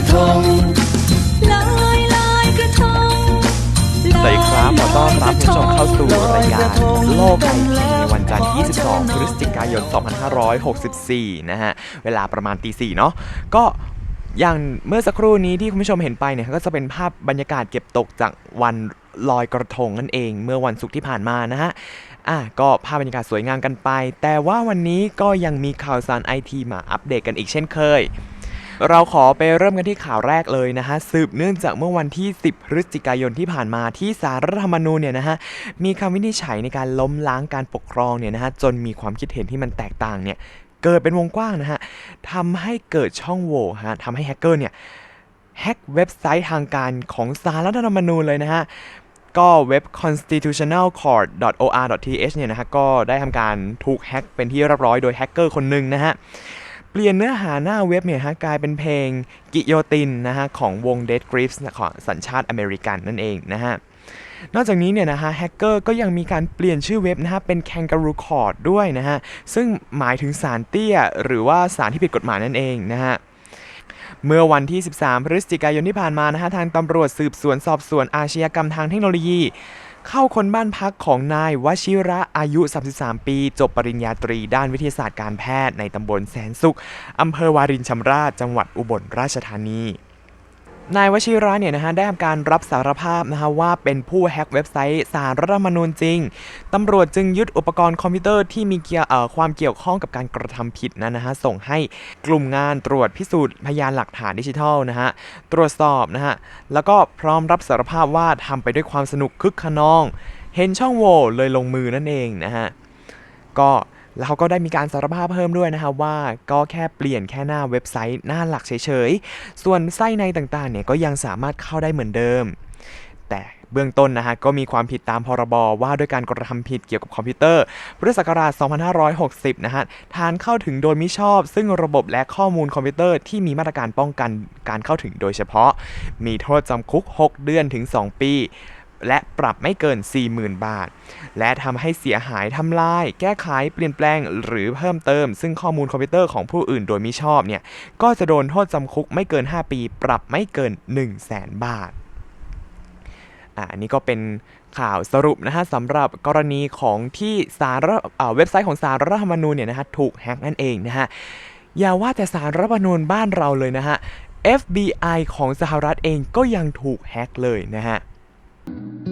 ระทงลอยลอยกระทงสวัสดีครับขอต้อนรับคุณผู้ชมเข้าสู่รายการโลกไอทีในวันจันทร์ที่22พฤศจิกายน 2564 นะฮะ เวลาประมาณตีสี่เนาะก็อย่างเมื่อสักครู่นี้ที่คุณผู้ชมเห็นไปเนี่ยก็จะเป็นภาพบรรยากาศเก็บตกจากวันลอยกระทงนั่นเอง เมื่อวันศุกร์ที่ผ่านมานะฮะอะก็ภาพบรรยากาศสวยงามกันไป แต่ว่าวันนี้ก็ยังมีข่าวสารไอทีมาอัปเดตกันอีกเช่นเคย เราขอไปเริ่มกันที่ข่าวแรกเลยนะฮะสืบเนื่องจากเมื่อวันที่ 10 พฤศจิกายนที่ผ่านมาที่สารรัฐธรรมนูญเนี่ยนะฮะมีคำวินิจฉัยในการล้มล้างการปกครองเนี่ยนะฮะจนมีความคิดเห็นที่มันแตกต่างเนี่ยเกิดเป็นวงกว้างนะฮะทำให้เกิดช่องโหว่ฮะทำให้แฮกเกอร์เนี่ยแฮกเว็บไซต์ทางการของสารรัฐธรรมนูญเลยนะฮะก็เว็บ constitutionalcourt.or.th เนี่ยนะฮะก็ได้ทำการถูกแฮ็กเป็นที่เรียบร้อยโดยแฮกเกอร์คนหนึ่งนะฮะ เปลี่ยนเนื้อหาหน้าเว็บเนี่ยฮะกลายเป็นเพลงกิโยตินนะฮะของวง Dead Grips ของสัญชาติอเมริกันนั่นเองนะฮะนอกจากนี้เนี่ยนะฮะแฮกเกอร์ก็ยังมีการเปลี่ยนชื่อเว็บนะฮะเป็น Kangaroo Court ด้วยนะฮะซึ่งหมายถึงสารเตี้ย หรือว่าสารที่ผิดกฎหมายนั่นเองนะฮะเมื่อวันที่ 13 พฤศจิกายนที่ผ่านมานะฮะทางตำรวจสืบสวนสอบสวนอาชญากรรมทางเทคโนโลยี เข้าคนบ้านพักของนายวชิระอายุ 33 ปี จบปริญญาตรีด้านวิทยาศาสตร์การแพทย์ในตำบลแสนสุขอำเภอวารินชำราบจังหวัดอุบลราชธานี นายวชิระเนี่ยนะฮะได้ทำการรับสารภาพนะฮะว่าเป็นผู้แฮ็กเว็บไซต์สารรัฐธรรมนูญจริง ตำรวจจึงยึดอุปกรณ์คอมพิวเตอร์ที่มีเกี่ยวความเกี่ยวข้องกับการกระทำผิดนั้นนะฮะส่งให้กลุ่มงานตรวจพิสูจน์พยานหลักฐานดิจิทัลนะฮะตรวจสอบนะฮะแล้วก็พร้อมรับสารภาพว่าทำไปด้วยความสนุกคึกขนอง เห็นช่องโหว่เลยลงมือนั่นเองนะฮะก็ แล้วเขาก็ได้มีการสารภาพเพิ่มด้วยนะครับว่าก็แค่เปลี่ยนแค่หน้าเว็บไซต์หน้าหลักเฉยๆ ส่วนไส้ในต่างๆเนี่ยก็ยังสามารถเข้าได้เหมือนเดิม แต่เบื้องต้นนะฮะก็มีความผิดตามพรบว่าด้วยการกระทำผิดเกี่ยวกับคอมพิวเตอร์พุทธศักราช 2560 นะฮะฐานเข้าถึงโดยมิชอบ ซึ่งระบบและข้อมูลคอมพิวเตอร์ที่มีมาตรการป้องกันการเข้าถึงโดยเฉพาะ มีโทษจำคุก 6 เดือนถึง 2 ปี และปรับไม่เกิน 40,000 บาท และทำให้เสียหายทำลาย แก้ไขเปลี่ยนแปลง หรือเพิ่มเติม ซึ่งข้อมูลคอมพิวเตอร์ของผู้อื่นโดยมิชอบเนี่ยก็จะโดนโทษจำคุกไม่เกิน 5 ปี ปรับไม่เกิน 1 0 0 0 0แสนบาทอันนี้ก็เป็นข่าวสรุปนะฮะสำหรับกรณีของที่สารรัฐอ่าเว็บไซต์ของสารรัฐธรรมนูญเนี่ยนะฮะถูกแฮ็กนั่นเองนะฮะอย่าว่าแต่สารรัฐธรรมนูญบ้านเราเลยนะฮะ FBI ของสหรัฐเองก็ยังถูกแฮ็กเลยนะฮะ thank you